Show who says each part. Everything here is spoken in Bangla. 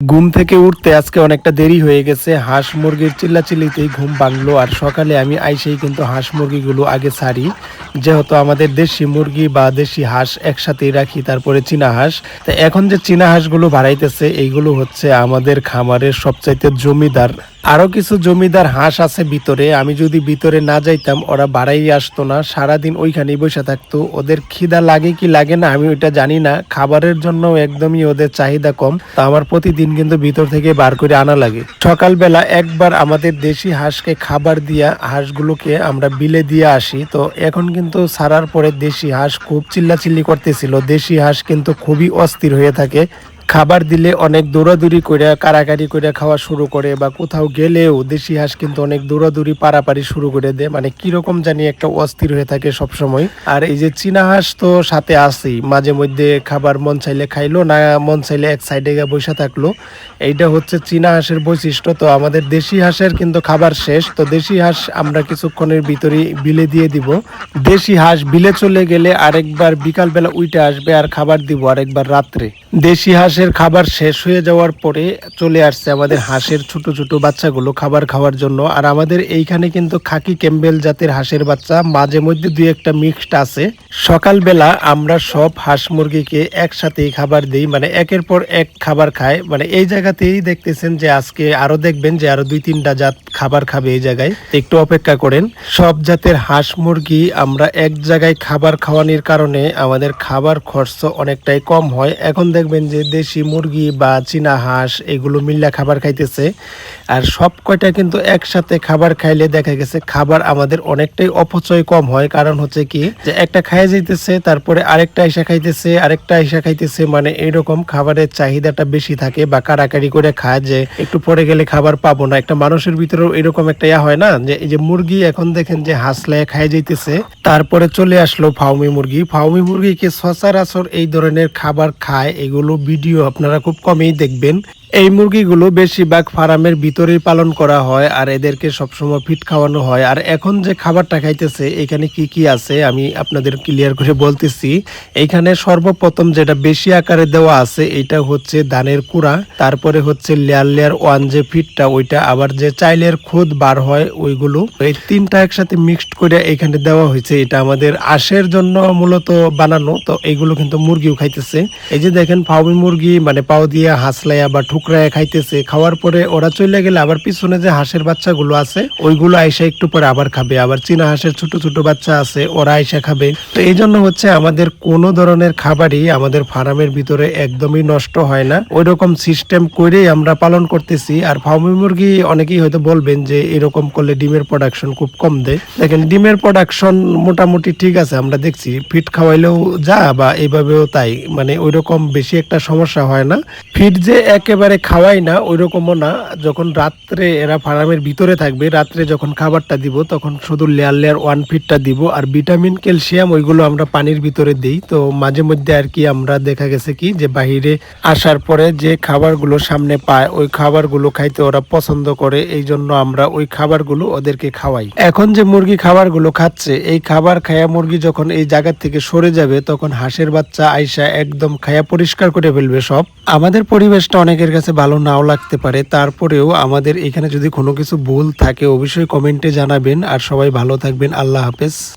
Speaker 1: ঘুম থেকে উঠতে আজকে অনেকটা দেরি হয়ে গেছে। হাঁস মুরগির চিল্লাচিল্লিতেই ঘুম ভাঙলো আর সকালে আমি আইসেই কিন্তু হাঁস মুরগিগুলো আগে ছাড়ি। যেহেতু আমাদের দেশি মুরগি বা দেশি হাঁস একসাথেই রাখি, তারপরে চীনা হাঁস। তা এখন যে চীনা হাঁসগুলো বাড়াইতেছে, এইগুলো হচ্ছে আমাদের খামারের সবচাইতে জমিদার আরও কিছু জমিদার হাঁস আছে ভিতরে, আমি যদি ভিতরে না যাইতাম, ওরা বাড়াই আসতো না, সারাদিন ওইখানেই বসে থাকতো। ওদের খিদা লাগে কি লাগে না, আমি ওইটা জানি না। খাবারের জন্য একদমই ওদের চাহিদা কম, তা আমার প্রতিদিন কিন্তু ভিতর থেকে বার করে আনা লাগে। সকালবেলা একবার আমাদের দেশি হাঁসকে খাবার দিয়া হাঁসগুলোকে আমরা বিলে দিয়ে আসি, তো এখন কিন্তু ছাড়ার পরে দেশি হাঁস খুব চিল্লাচিল্লি করতেছিল। দেশি হাঁস কিন্তু খুবই অস্থির হয়ে থাকে। খাবার দিলে অনেক দৌড়াদৌড়ি করে কারাকারি করে খাওয়া শুরু করে বা কোথাও গেলেও দেশি হাঁস কিন্তু অনেক দৌড়াদৌড়ি, পারাপারি শুরু করে দেয়। মানে কীরকম জানি একটা অস্থির হয়ে থাকে সব সময় আর এই যে চীনা হাঁস তো সাথে আসেই মাঝে মধ্যে খাবার মন চাইলে খাইলো না মন চাইলে এক সাইডে গিয়ে বসে থাকল। এইটা হচ্ছে চীনা হাঁসের বৈশিষ্ট্য। তো আমাদের দেশি হাঁসের কিন্তু খাবার শেষ। তো দেশি হাঁস আমরা কিছুক্ষণের ভিতরেই বিলে দিয়ে দিব। দেশি হাঁস বিলে চলে গেলে আরেকবার বিকালবেলা উইটে আসবে আর খাবার দিব আরেকবার রাত্রে। দেশি হাঁসের খাবার শেষ হয়ে যাওয়ার পরে চলে আসছে আমাদের হাঁসের ছোট ছোট বাচ্চাগুলো খাবার খাওয়ার জন্য। আর আমাদের এইখানে কিন্তু খাকি ক্যাম্বেল জাতের হাঁসের বাচ্চা, মাঝে মধ্যে দুই একটা মিক্সড আছে। সকালবেলা আমরা সব হাঁস মুরগিকে একসাথেই খাবার দিই মানে একের পর এক খাবার খায় মানে এই জায়গাতেই দেখতেছেন যে আজকে আরও দেখবেন যে আরও দুই তিনটা জাত খাবার খাবে এই জায়গায়। একটু অপেক্ষা করেন। সব জাতের হাঁস মুরগি আমরা এক জায়গায় খাবার খাওয়ানোর কারণে আমাদের খাবার খরচ অনেকটাই কম হয়। এখন দেখবেন যে দেশি মুরগি বা চীনা হাঁস এগুলো মিল্লা খাবার খাইতেছে। আর সব কয়টা কিন্তু একসাথে খাবার খাইলে দেখা গেছে খাবার আমাদের অনেকটাই অপচয় কম হয়। কারণ হচ্ছে কি যে একটা খাইয়ে যাইতেছে, তারপরে আরেকটা এসে খাইতেছে, আরেকটা এসে খাইতেছে মানে এইরকম খাবারের চাহিদাটা বেশি থাকে বা কারাকারি করে খায় যে একটু পরে গেলে খাবার পাবো না। একটা মানুষের ভিতরেও এরকম একটা ইয়া হয় না যে এই যে মুরগি এখন দেখেন যে হাসলায় খাইয়ে যাইতেছে, তারপরে চলে আসলো ফাউমি মুরগি। ফাউমি মুরগিকে সচরাচর এই ধরনের খাবার খায় এগুলো ভিডিও আপনারা খুব কমই দেখবেন। এই মুরগিগুলো বেশিরভাগ ফার্মের ভিতরেই পালন করা হয় আর এদেরকে সবসময় ফিট খাওয়ানো হয়। আর এখন যে খাবারটা খাইতেছে, এখানে কি কি আছে আমি আপনাদের ক্লিয়ার করে বলতেছি। এইখানে সর্বপ্রথম যেটা বেশি আকারে দেওয়া আছে, এটা হচ্ছে ধানের কুড়া। তারপরে হচ্ছে লেয়ার লেয়ার ওয়ান যে ফিটটা ওইটা আবার যে চাইলের খুদ বার হয়, ওইগুলো। এই তিনটা একসাথে মিক্সড করে এখানে দেওয়া হয়েছে। এটা আমাদের আশের জন্য মূলত বানানো, তো এইগুলো কিন্তু মুরগিও খাইতেছে। এই যে দেখেন ফাউমি মুরগি মানে পাও দিয়ে হাসলাইয়া বা ঠুকরায় খাইতেছে। খাওয়ার পরে ওরা চলে গেলে আবার পিছনে যে হাঁসের বাচ্চাগুলো আছে, ওইগুলো আইসা একটু পরে আবার খাবে। আবার চীনা হাঁসের ছোট ছোট বাচ্চা আছে, ওরা আইসা খাবে। তো এই জন্য হচ্ছে আমাদের কোনো ধরনের খাবারই আমাদের ফার্মের ভিতরে একদমই নষ্ট হয় না। ওই রকম সিস্টেম করেই আমরা পালন করতেছি। আর ফার্মি মুরগি অনেকেই হয়তো বলবেন যে এরকম করলে ডিমের প্রোডাকশন খুব কম দেয়। দেখেন, ডিমের প্রোডাকশন মোটামুটি ঠিক আছে, আমরা দেখছি। ফিট খাওয়াইলেও যা বা এইভাবেও তাই। মানে ওই রকম বেশি একটা সমস্যা হয় না। ফিট যে একেবারে খাওয়াই না ওই রকমও না। যখন রাত্রে এরা ফার্মের ভিতরে থাকবে, রাত্রে যখন খাবারটা দিব, তখন শুধু লেয়ার লেয়ার ওয়ান ফিটটা দিব। আর ভিটামিন, ক্যালসিয়াম, ওইগুলো আমরা পানির ভিতরে দিই। তো মাঝে মধ্যে আর কি আমরা দেখা গেছে কি যে বাহিরে আসার পরে যে খাবারগুলো সামনে পায়, ওই খাবারগুলো খাইতে ওরা পছন্দ করে। এই জন্য আমরা ওই খাবারগুলো ওদেরকে খাওয়াই। এখন যে মুরগি খাবারগুলো খাচ্ছে, এই খাবার খায়া মুরগি যখন এই জায়গা থেকে সরে যাবে, তখন হাঁসের বাচ্চা আইসা একদম খায়া পরিষ্কার করে ফেলবে সব। আমাদের পরিবেশটা অনেকের কাছে ভালো নাও লাগতে পারে। তারপরেও আমাদের এখানে যদি কোনো কিছু ভুল থাকে, অবশ্যই কমেন্টে জানাবেন। আর সবাই ভালো থাকবেন। আল্লাহ হাফেজ।